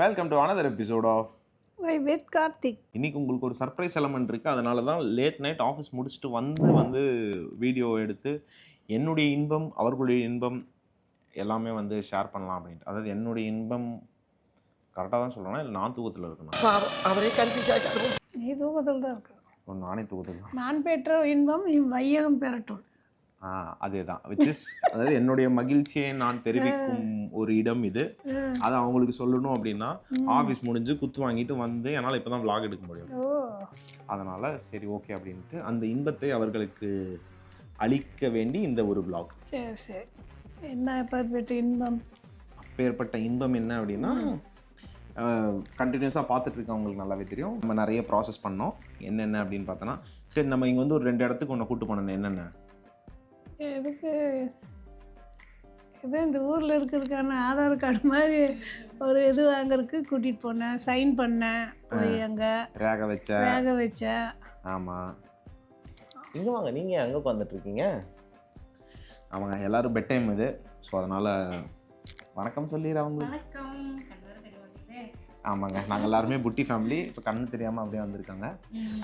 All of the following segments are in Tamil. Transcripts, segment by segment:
Welcome to another episode of why with Karthik இன்னைக்கு உங்களுக்கு ஒரு சர்ப்ரைஸ் எலமெண்ட் இருக்குது அதனால தான் லேட் நைட் ஆஃபீஸ் முடிச்சுட்டு வந்து வந்து வீடியோ எடுத்து என்னுடைய இன்பம் அவர்களுடைய இன்பம் எல்லாமே வந்து ஷேர் பண்ணலாம் அப்படின்ட்டு. அதாவது என்னுடைய இன்பம் கரெக்டாக தான் சொல்லணும் இல்லை நான் தூக்கத்தில் இருக்கணும். அவரே கன்ஃபியூஸ் ஆகிட்டாரு நீ தூக்கத்தில் தான் இருக்கு. ஒரு நானே தூக்கத்தில் நான் பெற்ற இன்பம் இவ் வையகம் பெறட்டும். ஆ அதே தான் விச் இஸ் அதாவது என்னுடைய மகிழ்ச்சியை நான் தெரிவிக்கும் ஒரு இடம் இது. அதை அவங்களுக்கு சொல்லணும் அப்படின்னா ஆஃபீஸ் முடிஞ்சு குத்து வாங்கிட்டு வந்து என்னால் இப்போ தான் vlog எடுக்க முடியும். அதனால் சரி ஓகே அப்படின்ட்டு அந்த இன்பத்தை அவர்களுக்கு அளிக்க வேண்டி இந்த ஒரு vlog. சரி சரி. என்ன பெற்ற இன்பம்? அப்பேற்பட்ட இன்பம் என்ன அப்படின்னா கண்டினியூஸாக பார்த்துட்டு இருக்கவங்களுக்கு நல்லாவே தெரியும். நம்ம நிறைய ப்ராசஸ் பண்ணோம். என்னென்ன அப்படின்னு பார்த்தோன்னா சரி நம்ம இங்கே வந்து ஒரு ரெண்டு இடத்துக்கு ஒன்று கூட்டு போனோம். என்னென்ன? எதுக்கு? இது இந்த ஊரில் இருக்கிறதுக்கான ஆதார் கார்டு மாதிரி ஒரு இது வாங்குறதுக்கு கூட்டிகிட்டு போனேன் சைன் பண்ணேன் போய் அங்கே ரேக வச்ச. வேக வச்சேன் ஆமாம் இங்கே வாங்க? நீங்கள் அங்கே உட்காந்துட்டு இருக்கீங்க? ஆமாங்க எல்லாரும் பெட் டைம் இது. ஸோ அதனால் வணக்கம் சொல்லிடுற அவங்களுக்கு. வணக்கம். ஆமாங்க. நாங்கள் எல்லாருமே புட்டி ஃபேமிலி இப்போ கண்ணு தெரியாமல் அப்படியே வந்திருக்காங்க.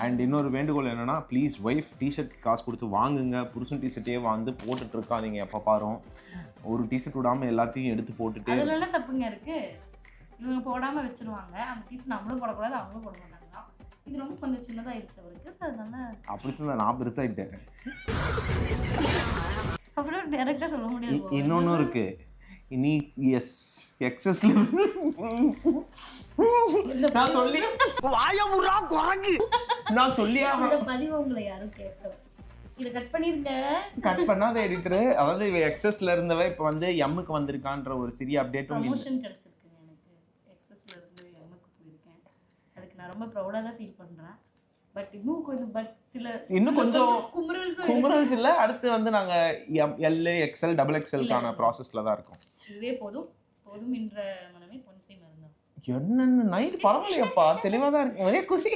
அண்ட் இன்னொரு வேண்டுகோள் என்னன்னா ப்ளீஸ் ஒய்ஃப் டிஷர்ட் காசு கொடுத்து வாங்குங்க. புருஷன் டிஷர்ட்டே வந்து போட்டுட்டு இருக்காதீங்க எப்போ பாரும். ஒரு டிஷர்ட் விடாமல் எல்லாத்தையும் எடுத்து போட்டுட்டு அதுல எல்லாம் தப்புங்க இருக்கு. இவங்க போடாம வச்சிருவாங்க. அந்த பீஸ் நம்மளும் போடக்கூடாது அவங்களும் போட மாட்டாங்க. இது ரொம்ப கொஞ்சம் சின்னதாயிருச்சு அவருக்கு. ஸோ அதனால அப்படி சொன்னா நான் பெருசாயிட்டேன். அப்புறம் டேரக்டா சொல்ல முடியாது இன்னொன்னும் இருக்கு. நீ எஸ் எக்ஸஸ்ல நான் சொல்லி வாயமுறா குரங்கு. நான் சொல்லியா பதிவு உங்களை யாரும் கேட்கல. இதை கட் பண்ணிருங்க. கட் பண்ணாத எடிட்டர் அதாவது இவ எக்ஸஸ்ல இருந்தவ இப்போ வந்து எம்முக்கு வந்திருக்கான்ற ஒரு சிறிய அப்டேட்டும் ப்ரமோஷன் கிடைச்சிருக்குங்க எனக்கு. எக்ஸஸ்ல இருந்து எம்முக்கு போயிருக்கேன். அதுக்கு நான் ரொம்ப ப்ரௌடாக தான் ஃபீல் பண்றேன். பட் இன்னும் கொஞ்சம் பட் சில இன்னும் கொஞ்சம் குமரல்ஸ் இல்ல அடுத்து வந்து நாங்க எல் எக்ஸ்எல் டபுள் எக்ஸ்எல்கான ப்ராசஸ்ல தான் இருக்கோம். இதுவே போதும். போதும் என்ற மனமே பொன்சை மருந்தம். என்னன்னு நைட் பரவாயில்லையப்பா தெளிவா தான் இருக்கு. ஒரே குசி.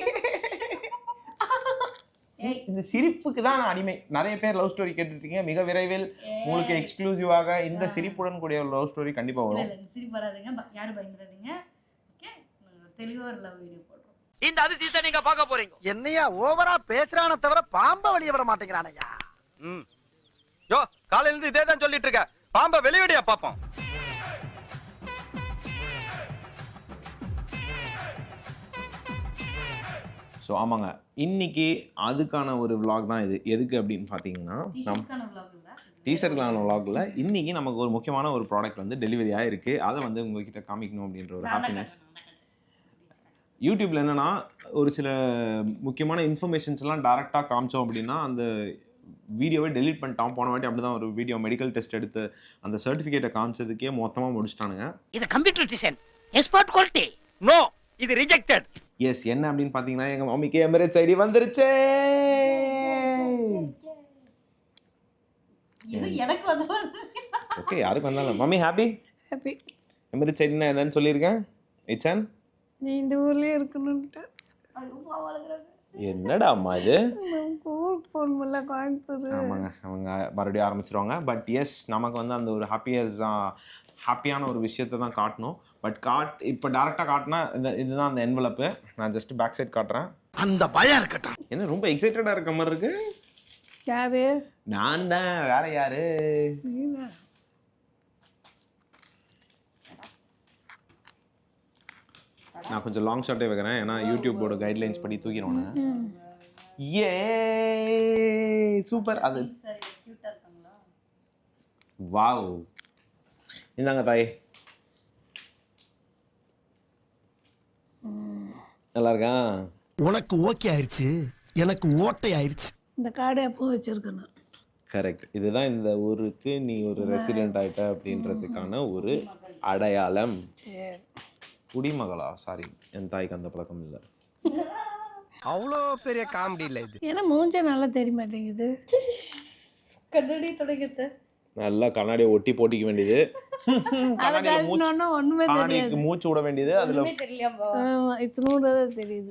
இந்த சிரிப்புக்கு தான் நான் அடிமை. நிறைய பேர் லவ் ஸ்டோரி கேட்டுருக்கீங்க மிக விரைவில் உங்களுக்கு எக்ஸ்க்ளூசிவாக இந்த சிரிப்புடன் கூடிய லவ் ஸ்டோரி கண்டிப்பா இல்ல வரும் சிரிப்பு வராதுங்க. யாரும் பயந்துடாதீங்க. ஓகே? தெளிவா ஒரு லவ் வீடியோ போடுறோம். இந்த அதிசயத்தை நீங்க பார்க்க போறீங்க. என்னையா ஓவரா பேசுறான தவிர பாம்ப வெளிய விட மாட்டேங்கிறானயா? ம். யோ காலையில இருந்து இதே தான் சொல்லிட்டு இருக்க. பாம்ப வெளியடியா பாப்போம். ஸோ ஆமாங்க. இன்னைக்கு அதுக்கான ஒரு vlog தான் இது. எதுக்கு அப்படின்னு பார்த்தீங்கன்னா நம் டீசர்ட்லான vlogல இன்னைக்கு நமக்கு ஒரு முக்கியமான ஒரு ப்ராடக்ட் வந்து டெலிவரி ஆயிருக்கு. அதை வந்து உங்ககிட்ட காமிக்கணும் அப்படின்ற ஒரு தான் ஹாப்பினஸ். யூடியூப்ல என்னன்னா ஒரு சில முக்கியமான இன்ஃபர்மேஷன்ஸ் எல்லாம் டேரெக்டாக காமிச்சோம் அப்படின்னா அந்த வீடியோவை டெலீட் பண்ணிட்டான் போன வாட்டி அப்படிதான் ஒரு வீடியோ மெடிக்கல் டெஸ்ட் எடுத்து அந்த சர்டிஃபிகேட்டை காமிச்சதுக்கே மொத்தமாக முடிச்சிட்டானுங்க. இது computer design expert quality no இது ரிஜெக்டட் எஸ் என்ன அப்படின்னு பார்த்தீங்கன்னா எங்கள் மம்மிக்கு எமிரேட்ஸ் ஐடி வந்துருச்சே. இது எனக்கு வந்து ஓகே யாருக்கு வந்தாலும். மம்மி ஹாப்பி ஹாப்பி எமிரேட்ஸ் ஐடினா என்னன்னு சொல்லியிருக்கேன்? இச்சான் நீ இந்த ஊர்லேயே இருக்கணுன்ட்டு என்னடா அம்மா இது? ஊருக்கு போகணுமில்ல கோயம்புத்தூர். ஆமாங்க அவங்க மறுபடியும் ஆரம்பிச்சிருவாங்க. பட் எஸ் நமக்கு வந்து அந்த ஒரு ஹாப்பியஸ் ஹாப்பியான ஒரு விஷயத்தை தான் காட்டணும். பட் காட் இப்போ டேரெக்டாக காட்டினா இந்த இதுதான் அந்த என்வலப்பு நான் ஜஸ்ட் பேக் சைட் காட்டுறேன். அந்த பயம் இருக்கட்டும் என்ன ரொம்ப எக்ஸைட்டடாக இருக்க மாதிரி இருக்கு? யாரு? நான் தான். வேற யாரு? நீனா? நான் கொஞ்சம் லாங் ஷாட்டே வைக்கிறேன். ஏன்னா யூடியூபோட கைட்லைன்ஸ் படி தூக்கிடுவானுங்க ஏ சூப்பர் அது சரி கியூட்டா இருக்காங்களா? வாவ் இந்தாங்க தாய். நல்லா இருக்கா உனக்கு ஓகே ஆயிருச்சு. எனக்கு ஓட்டை ஆயிருச்சு. இந்த கார்டு எப்போ வச்சிருக்கணும்? கரெக்ட் இதுதான் இந்த ஊருக்கு நீ ஒரு ரெசிடென்ட் ஆயிட்ட அப்படின்றதுக்கான ஒரு அடையாளம். குடிமகளா? சாரி என் தாய்க்கு அந்த பழக்கம் இல்லை. அவ்வளோ பெரிய காமெடி இல்ல இது. ஏன்னா மூஞ்ச நல்லா தெரிய மாட்டேங்குது. கண்ணாடி தொடங்கத்த நல்லா கண்ணாடியை ஒட்டி போட்டிக்க வேண்டியது. கண்ணாடிக்கு மூச்சு விட வேண்டியது அதுல தெரியுது.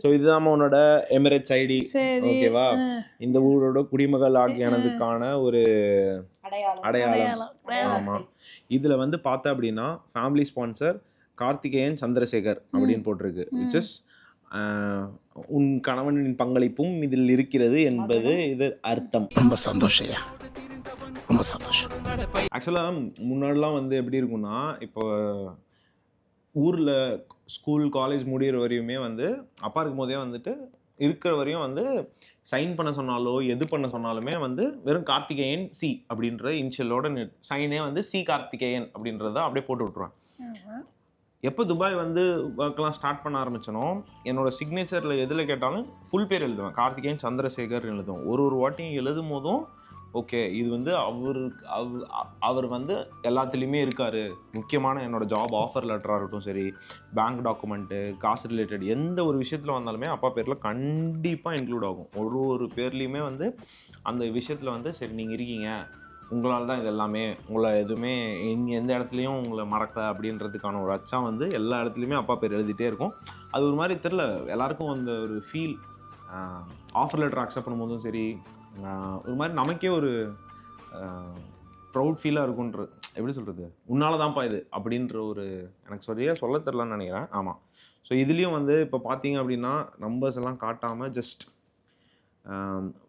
ஸோ இதுதான் உன்னோட எமிரேட்ஸ் ஐடி சரி. ஓகேவா. இந்த ஊரோட குடிமகள் ஆகியானதுக்கான ஒரு அடையாளம். ஆமா. இதுல வந்து பார்த்த அப்படின்னா ஃபேமிலி ஸ்பான்சர் கார்த்திகேயன் சந்திரசேகர் அப்படின்னு போட்டிருக்கு. விச் இஸ் உன் கணவனின் பங்களிப்பும் இதில் இருக்கிறது என்பது இது அர்த்தம். ரொம்ப சந்தோஷயா ரொம்ப சந்தோஷம். ஆக்சுவலாக முன்னாடிலாம் வந்து எப்படி இருக்கும்னா இப்போ ஊரில் ஸ்கூல் காலேஜ் முடியிற வரையுமே வந்து அப்பா இருக்கும் போதே வந்துட்டு இருக்கிற வரையும் வந்து சைன் பண்ண சொன்னாலோ எது பண்ண சொன்னாலுமே வந்து வெறும் கார்த்திகேயன் சி அப்படின்ற இனிஷியலோட சைனே வந்து சி கார்த்திகேயன் அப்படின்றத அப்படியே போட்டு விட்ருவேன். எப்போ துபாய் வந்து ஒர்க்லாம் ஸ்டார்ட் பண்ண ஆரம்பிச்சனோ என்னோட சிக்னேச்சரில் எதில் கேட்டாலும் ஃபுல் பேர் எழுதுவேன். கார்த்திகேயன் சந்திரசேகர் எழுதுவேன் ஒரு ஒரு வாட்டியும் எழுதும் போதும் ஓகே இது வந்து அவருக்கு அவ் அவர் வந்து எல்லாத்துலேயுமே இருக்கார். முக்கியமான என்னோடய ஜாப் ஆஃபர் லெட்டராக இருக்கட்டும் சரி பேங்க் டாக்குமெண்ட்டு காசு ரிலேட்டட் எந்த ஒரு விஷயத்தில் வந்தாலுமே அப்பா பேரில் கண்டிப்பாக இன்க்ளூட் ஆகும். ஒரு ஒரு பேர்லேயுமே வந்து அந்த விஷயத்தில் வந்து சரி நீங்கள் இருக்கீங்க. உங்களால் தான் இது எல்லாமே. உங்களை எதுவுமே எங்கே எந்த இடத்துலையும் உங்களை மறக்கல அப்படின்றதுக்கான ஒரு அச்சம் வந்து எல்லா இடத்துலையுமே அப்பா பேர் எழுதிட்டே இருக்கும். அது ஒரு மாதிரி தெரில எல்லாருக்கும் அந்த ஒரு ஃபீல் ஆஃபர் லெட்டர் அக்செப்ட் பண்ணும்போதும் சரி ஒரு மாதிரி நமக்கே ஒரு ப்ரௌட் ஃபீலாக இருக்குன்ற எப்படி சொல்கிறது உன்னால தான்ப்பா இது அப்படின்ற ஒரு எனக்கு சரியாக சொல்ல தெரிலன்னு நினைக்கிறேன். ஆமாம் ஸோ இதுலேயும் வந்து இப்போ பார்த்தீங்க அப்படின்னா நம்பர்ஸ் எல்லாம் காட்டாமல் ஜஸ்ட்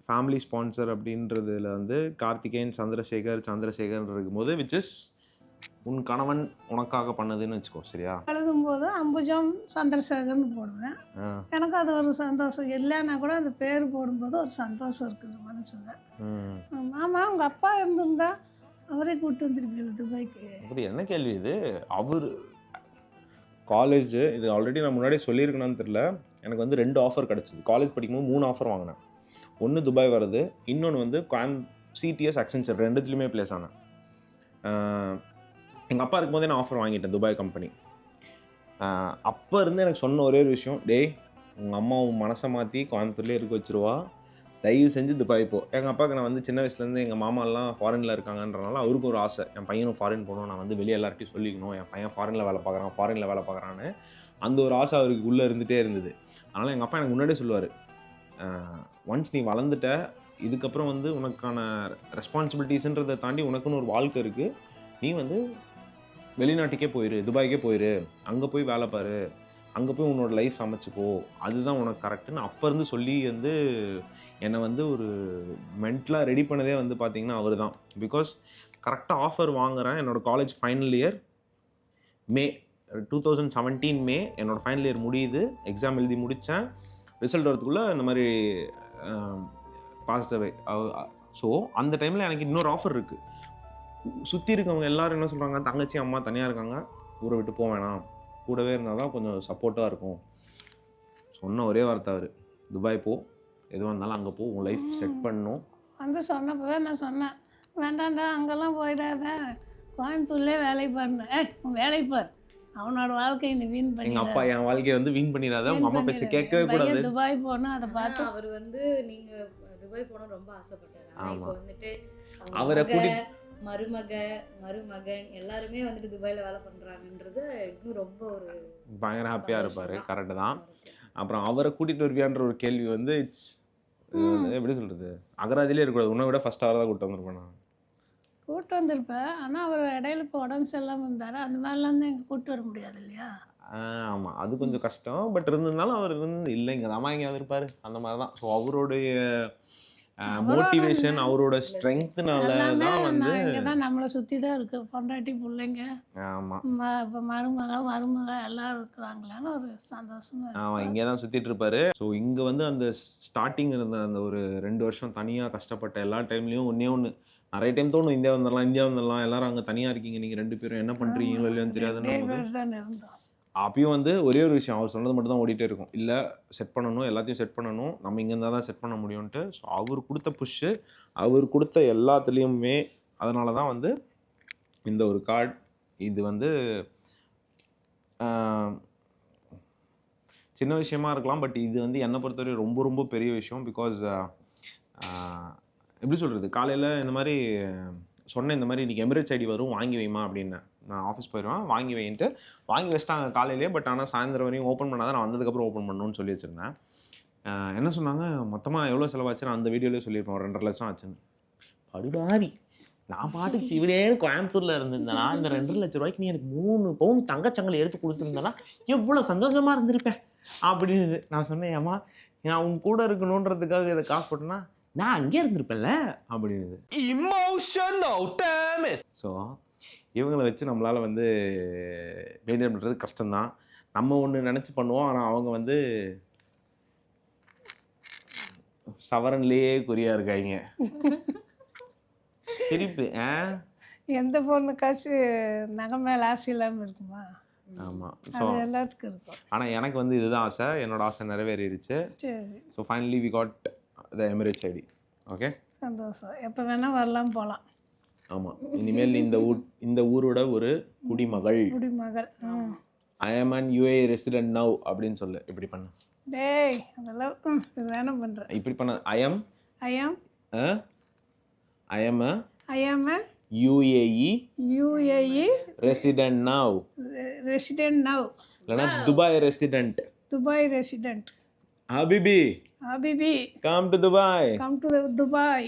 ஃபேமிலி ஸ்பான்சர் அப்படின்றதுல வந்து கார்த்திகேயன் சந்திரசேகர் சந்திரசேகர் இருக்கும்போது விச் இஸ் உன் கணவன் உனக்காக பண்ணதுன்னு வச்சுக்கோ சரியா? எழுதும்போது அம்புஜம் சந்திரசேகர்னு போடுவேன். எனக்கு அது ஒரு சந்தோஷம். இல்லைன்னா கூட அந்த பேர் போடும்போது ஒரு சந்தோஷம் இருக்குது மனசில். ம். மாமா உங்கள் அப்பா இருந்திருந்தா அவரே கூப்பிட்டு வந்திருப்பீங்க துபாய்க்கு? அப்படி என்ன கேள்வி இது? அவர் காலேஜ் இது ஆல்ரெடி நான் முன்னாடியே சொல்லியிருக்கேனான்னு தெரில எனக்கு வந்து ரெண்டு ஆஃபர் கிடச்சிது. காலேஜ் படிக்கும்போது மூணு ஆஃபர் வாங்கினேன். ஒன்று துபாய் வருது இன்னொன்று வந்து கோயம் சிடிஎஸ் அக்சென்ச்சர் ரெண்டுத்துலையுமே ப்ளேஸ் ஆனேன். எங்கள் அப்பா இருக்கும்போதே நான் ஆஃபர் வாங்கிட்டேன் துபாய் கம்பெனி அப்போ இருந்து எனக்கு சொன்ன ஒரே ஒரு விஷயம் டேய் உங்கள் அம்மா உன் மனசை மாற்றி கோயம்புத்தூர்லேயே இருக்க வச்சுருவா. தயவு செஞ்சு துபாய் போ. எங்கள் அப்பாவுக்கு நான் வந்து சின்ன வயசுலேருந்து எங்கள் மாமாலாம் ஃபாரினில் இருக்காங்கன்றனால அவருக்கும் ஒரு ஆசை என் பையனும் ஃபாரின் போகணும் நான் வந்து வெளியே எல்லார்ட்டையும் சொல்லிக்கணும். என் பையன் ஃபாரினில் வேலை பார்க்குறான் ஃபாரினில் வேலை பார்க்குறான்னு. அந்த ஒரு ஆசை அவருக்கு உள்ளே இருந்துகிட்டே இருந்தது. அதனால் எங்கள் அப்பா எனக்கு முன்னாடியே சொல்லுவார் ஒன்ஸ் நீ வளர்ந்துட்ட இதுக்கப்புறம் வந்து உனக்கான ரெஸ்பான்சிபிலிட்டிஸ்ன்றதை தாண்டி உனக்குன்னு ஒரு வாழ்க்கை இருக்குது நீ வந்து வெளிநாட்டுக்கே போயிரு துபாய்க்கே போயிரு அங்கே போய் வேலை பாரு அங்கே போய் உன்னோட லைஃப் அமைச்சுக்கோ அதுதான் உனக்கு கரெக்டுன்னு அப்போ இருந்து சொல்லி வந்து என்னை வந்து ஒரு மென்டலாக ரெடி பண்ணதே வந்து பார்த்திங்கன்னா அவர் தான் பிகாஸ் கரெக்டாக ஆஃபர் வாங்குறேன் என்னோட college final year May two thousand seventeen May என்னோட ஃபைனல் இயர் முடியுது எக்ஸாம் எழுதி முடித்தேன் ரிசல்ட் வரதுக்குள்ளே இந்த மாதிரி பாஸ் பாசிட்டிவ் ஸோ அந்த டைமில் எனக்கு இன்னொரு ஆஃபர் இருக்குது சுற்றி இருக்கவங்க எல்லாரும் என்ன சொல்கிறாங்க தங்கச்சி அம்மா தனியாக இருக்காங்க. ஊரை விட்டு போக வேணாம். கூடவே இருந்தால் தான் கொஞ்சம் சப்போர்ட்டாக இருக்கும். சொன்ன ஒரே வார்த்தை அவர். துபாய் போ. எதுவாக இருந்தாலும் அங்கே போ. உன் லைஃப் செட் பண்ணணும் வந்து சொன்னப்பவே நான் சொன்னேன். வேண்டாம்டா அங்கெல்லாம் போயிடாத. கோயம்புத்தூர்லேயே வேலை பாருன்னு. ஏய் உன் வேலை பார். அவனோட வாழ்க்கையை நீ வீண் பண்ணி எங்கள் அப்பா என் வாழ்க்கையை வந்து வீண் பண்ணிடாத. உங்கள் அம்மா பேச்சை கேட்கவே கூடாது. துபாய் போகணும் அதை பார்த்து. அவர் வந்து நீங்க துபாய் போகணும் ரொம்ப ஆசைப்பட்டாரு. ஆனா ஆமா. இப்போ வந்துட்டு அவரை கூட்டிட்டு- மருமக மருமகன் எல்லாருமே வந்துட்டு துபாய்ல வேலை பண்றாங்கன்றது இன்னும் ரொம்ப ஒரு பயங்கர ஹாப்பியாக இருப்பார். கரெக்டு தான். அப்புறம் அவரை கூட்டிகிட்டு வருவியான்ற ஒரு கேள்வி வந்து இட்ஸ் எப்படி சொல்கிறது அகராதிலே இருக்கக்கூடாது. உன்னை விட ஃபஸ்ட் அவரை தான் கூப்பிட்டு வந்திருப்பேன் நான். கூப்பிட்டு வந்திருப்பேன். ஆனால் அவர் இடையில இப்போ உடம்பு சரியில்லாமல் இருந்தார். அந்த மாதிரிலாம் தான் எங்கள் கூப்பிட்டு வர முடியாது இல்லையா? ஆமாம் அது கொஞ்சம் கஷ்டம். பட் இருந்திருந்தாலும் அவர் இருந்து இல்லை இங்கே தான் எங்கேயாவது இருப்பார். அந்த மாதிரி தான் ஸோ அவருடைய அவரோட மோட்டிவேஷன் அவரோட ஸ்ட்ரென்த்னால தான் வந்து தான் நம்மளை சுற்றி தான் இருக்கு. பொண்டாட்டி பிள்ளைங்க. ஆமாம் ம இப்போ மருமக மருமக எல்லாரும் இருக்கிறாங்களான்னு ஒரு சந்தோஷமா. ஆமாம் இங்கே தான் சுற்றிட்டு இருப்பாரு. ஸோ இங்கே வந்து அந்த ஸ்டார்டிங் இருந்த அந்த ஒரு ரெண்டு வருஷம் தனியாக கஷ்டப்பட்ட எல்லா டைம்லேயும் ஒன்றே ஒன்று நிறைய டைம் தோணும் இந்தியா வந்துடலாம் இந்தியா வந்துடலாம் எல்லாரும் அங்கே தனியாக இருக்கீங்க. நீங்கள் ரெண்டு பேரும் என்ன பண்ணுறீங்களோ இல்லையோன்னு தெரியாதுன்னு அப்பயும் வந்து ஒரே ஒரு விஷயம் அவர் சொன்னது மட்டும் தான் ஓடிட்டே இருக்கும். இல்லை செட் பண்ணணும் எல்லாத்தையும் செட் பண்ணணும் நம்ம இங்கே இருந்தால் தான் செட் பண்ண முடியும்ன்ட்டு. ஸோ அவர் கொடுத்த புஷ்ஷு அவர் கொடுத்த எல்லாத்துலேயுமே அதனால தான் வந்து இந்த ஒரு கார்டு இது வந்து சின்ன விஷயமா இருக்கலாம் பட் இது வந்து என்னை பொறுத்தவரை ரொம்ப ரொம்ப பெரிய விஷயம். பிகாஸ் எப்படி சொல்கிறது காலையில் இந்த மாதிரி சொன்னேன் இந்த மாதிரி இன்றைக்கி எமிரேட்ஸ் ஐடி வரும் வாங்கி வைமா அப்படின்னேன் நான் ஆஃபீஸ் போயிடுவேன் வாங்கி வைன்ட்டு வாங்கி வச்சிட்டாங்க காலையிலே பட் ஆனால் சாயந்தரம் வரையும் ஓப்பன் பண்ணாதான் நான் வந்ததுக்கப்புறம் ஓப்பன் பண்ணணும்னு சொல்லி வச்சுருந்தேன். என்ன சொன்னாங்க? மொத்தமாக எவ்வளோ செலவாச்சுன்னு அந்த வீடியோலேயே சொல்லியிருப்பேன் ஒரு ரெண்டரை லட்சம் ஆச்சுன்னு. படுபாரி நான் பாட்டுக்கு சிவனேன்னு கோயம்புத்தூர்ல இருந்திருந்தேனா இந்த ரெண்டரை லட்ச ரூபாய்க்கு நீ எனக்கு மூணு பவுன் தங்கச்சங்கலை எடுத்து கொடுத்துருந்தனா எவ்வளவு சந்தோஷமா இருந்திருப்பேன் அப்படின்னு நான் சொன்னேன் ஏமா நான் உன் கூட இருக்கணுன்றதுக்காக இதை காசு போட்டேன்னா நான் அங்கே இருந்திருப்பேன்ல அப்படின்னு. இமோஷனல் ஸோ இவங்களை வச்சு நம்மளால வந்து மெயின்டைன் பண்ணுறது கஷ்டம்தான். நம்ம ஒன்று நினச்சி பண்ணுவோம். ஆனால் அவங்க வந்து சவரன்லேயே குறியா இருக்காங்க சிரிப்பு ஆ? எந்த பொண்ணுக்காச்சும் நகை மேலே ஆசை இல்லாமல் இருக்குமா? ஆமாம் ஸோ எல்லாத்துக்கும் இருக்கும். ஆனால் எனக்கு வந்து இதுதான் ஆசை. என்னோட ஆசை நிறைவேறிடுச்சு. சரி. So finally we got the Emirates ID okay சந்தோஷம். எப்போ வேணால் வரலாம் போகலாம் ஆமாம் இனிமேல் இந்த ஊர் இந்த ஊரோட ஒரு குடிமகள். குடிமகள். I am an UAE resident now அப்படின்னு சொல்லு. இப்படி பண்ணு. டேய் அதெல்லாம் இது வேணாம் பண்ணுறேன் இப்படி பண்ண. ஐ எம் ஐ ஆம் I a I am UAE UAE resident now resident now இல்லைன்னா துபாய் ரெசிடென்ட் துபாய் ரெசிடென்ட் ஹபிபி habibi come to Dubai come to Dubai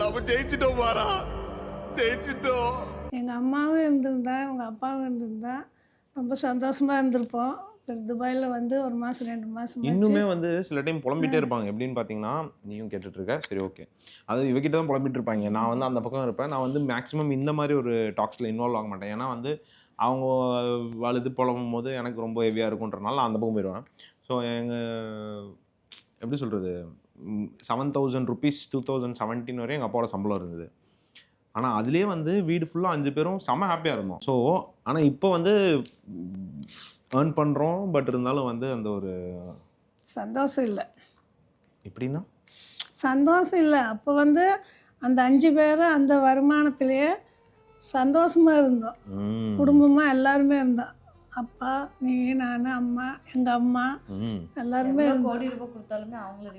நம்ம ஜெயிச்சிட்டோம் மாறா ஜெயிச்சிட்டோம். எங்கள் அம்மாவும் இருந்திருந்தா உங்கள் அப்பாவும் இருந்திருந்தா ரொம்ப சந்தோஷமாக இருந்திருப்போம். துபாயில் வந்து ஒரு மாதம் ரெண்டு மாதம் இன்னுமே வந்து சில டைம் புலம்பிட்டே இருப்பாங்க. எப்படின்னு பார்த்தீங்கன்னா நீயும் கேட்டுட்டு இருக்க. சரி ஓகே அது இவகிட்ட தான் புலம்பிட்டு இருப்பாங்க. நான் வந்து அந்த பக்கம் இருப்பேன். நான் வந்து மேக்ஸிமம் இந்த மாதிரி ஒரு டாக்ஸில் இன்வால்வ் ஆக மாட்டேன். ஏன்னா வந்து அவங்க வலுது புலம்பும் போது எனக்கு ரொம்ப ஹெவியாக இருக்குன்றனால நான் அந்த பக்கம் போயிடுவேன். ஸோ எங்கள் எப்படி சொல்கிறது seven thousand rupees two thousand seventeen வரையும் எங்கள் அப்பாவோட சம்பளம் இருந்தது. ஆனால் அதுலேயே வந்து வீடு ஃபுல்லாக அஞ்சு பேரும் செம்ம ஹாப்பியாக இருந்தோம். ஸோ ஆனால் இப்போ வந்து ஏர்ன் பண்ணுறோம் பட் இருந்தாலும் வந்து அந்த ஒரு சந்தோஷம் இல்லை. எப்படின்னா? சந்தோஷம் இல்லை. அப்போ வந்து அந்த அஞ்சு பேரும் அந்த வருமானத்திலேயே சந்தோஷமாக இருந்தோம். குடும்பமாக எல்லாருமே இருந்தோம். அப்பா நீ நான் அம்மா எங்கள் அம்மா. எல்லாருமே கோடி ரூபாய் கொடுத்தாலுமே அவங்கள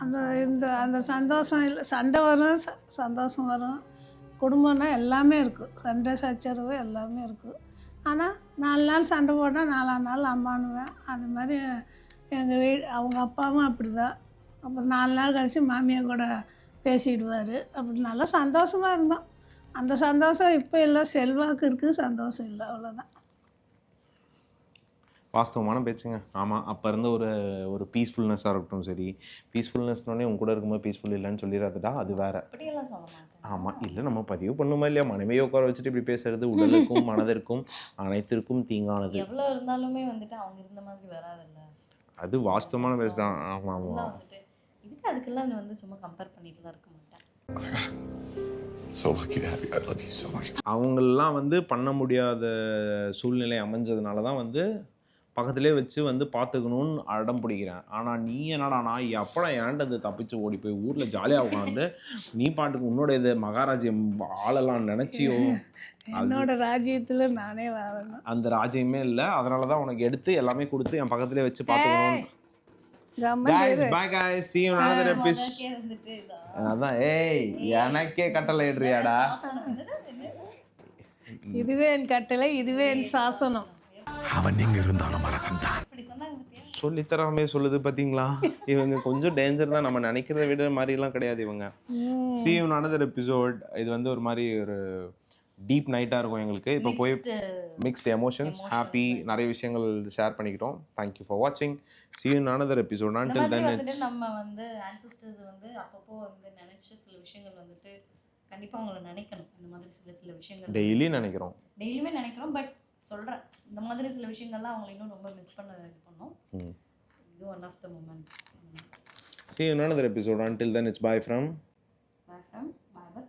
அந்த இந்த அந்த சந்தோஷம் இல்லை சண்டை வரும் ச- சந்தோஷம் வரும். குடும்பம்னா எல்லாமே இருக்கும் சண்டை சச்சரவு எல்லாமே இருக்கும் ஆனால் நாலு நாள் சண்டை போட்டால் நாலாம் நாள் அம்மானுவேன். அந்த மாதிரி எங்கள் வீடு அவங்க அப்பாவும் அப்படி தான் அப்புறம் நாலு நாள் கழிச்சு மாமியார் கூட பேசிடுவார். அப்படி நல்லா சந்தோஷமாக இருந்தோம் அந்த சந்தோஷம் இப்போ இல்லை செல்வாக்கு இருக்குது சந்தோஷம் இல்லை அவ்வளோதான் வாஸ்தவமான பேச்சுங்க. ஆமாம் அப்போ இருந்த ஒரு ஒரு பீஸ்ஃபுல்னஸாக இருக்கட்டும் சரி. பீஸ்ஃபுல்னஸ்னோடனே உங்க கூட இருக்கும்போது பீஸ்ஃபுல் இல்லைன்னு சொல்லிடாதடா அது வேற. அப்படியெல்லாம் சொல்ல மாட்டேன். ஆமாம் இல்லை நம்ம பதிவு பண்ணுமா இல்லையா? மனைவியை உட்கார வச்சுட்டு இப்படி பேசுறது உடலுக்கும் மனதிற்கும் அனைத்திற்கும் தீங்கானது. எவ்வளவு இருந்தாலுமே வந்துட்டு அவங்க இருந்த மாதிரி வராதுல்ல. அது வாஸ்தவமான பேச்சு தான். ஆமாம் ஆமாம் இதுக்கு அதுக்கெல்லாம் வந்து சும்மா கம்பேர் பண்ணிட்டுலாம் இருக்க மாட்டேன். அவங்களெலாம் வந்து பண்ண முடியாத சூழ்நிலை அமைஞ்சதுனால தான் வந்து பக்கத்திலே வச்சு வந்து பார்த்துக்கணும்னு அடம் பிடிக்கிறேன். ஆனால் நீ என்னடா நான் எப்படா ஏன்டது தப்பிச்சு ஓடி போய் ஊரில் ஜாலியாக உட்காந்து நீ பாட்டுக்கு உன்னோட இது மகாராஜ்யம் ஆளலாம் நினச்சியோ? என்னோட ராஜ்யத்தில் நானே அந்த ராஜ்யமே இல்லை. அதனால தான் உனக்கு எடுத்து எல்லாமே கொடுத்து என் பக்கத்திலே வச்சு பார்த்துக்கணும். அதான் ஏய் எனக்கே கட்டளை இடுறியாடா? இதுவே என் கட்டளை இதுவே என் சாசனம். அவன் எங்க இருந்தாலும் அரசன் தான் இப்படி சொன்னாங்க பாத்தியா? சொல்லித்தராமே சொல்லுது பாத்தீங்களா? இவங்க கொஞ்சம் டேஞ்சர் தான். நம்ம நினைக்கிறத விட மாதிரிலாம் கிடையாது இவங்க. சி யூ another எபிசோட் இது வந்து ஒரு மாதிரி ஒரு டீப் நைட்டாக இருக்கும் எங்களுக்கு. இப்போ போய் மிக்ஸ்ட் எமோஷன்ஸ் ஹாப்பி. நிறைய விஷயங்கள் ஷேர் பண்ணிக்கிட்டோம். தேங்க்யூ ஃபார் வாட்சிங் see you another episode then வந்துட்டு it's நம்ம வந்து ancestors வந்து அப்பப்போ வந்து நினைச்ச சில விஷயங்கள் வந்துட்டு கண்டிப்பா அவங்கள நினைக்கணும். இந்த மாதிரி சில சில விஷயங்கள் டெய்லி நினைக்கிறோம். டெய்லியுமே நினைக்கிறோம். பட் சொல்றேன். இந்த மாதிரி சில விஷயங்கள்லாம் அவங்களை இன்னும் ரொம்ப மிஸ் பண்ண இது பண்ணோம். இது one of the moment see you another episode until then it's bye from? Bye bye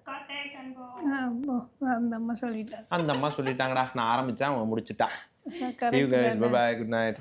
bye போ. அந்த அம்மா சொல்லிட்டாங்க அந்த அம்மா சொல்லிட்டாங்கடா. நான் ஆரம்பிச்சேன் அவன் முடிச்சிட்டா. see you guys. bye bye good night.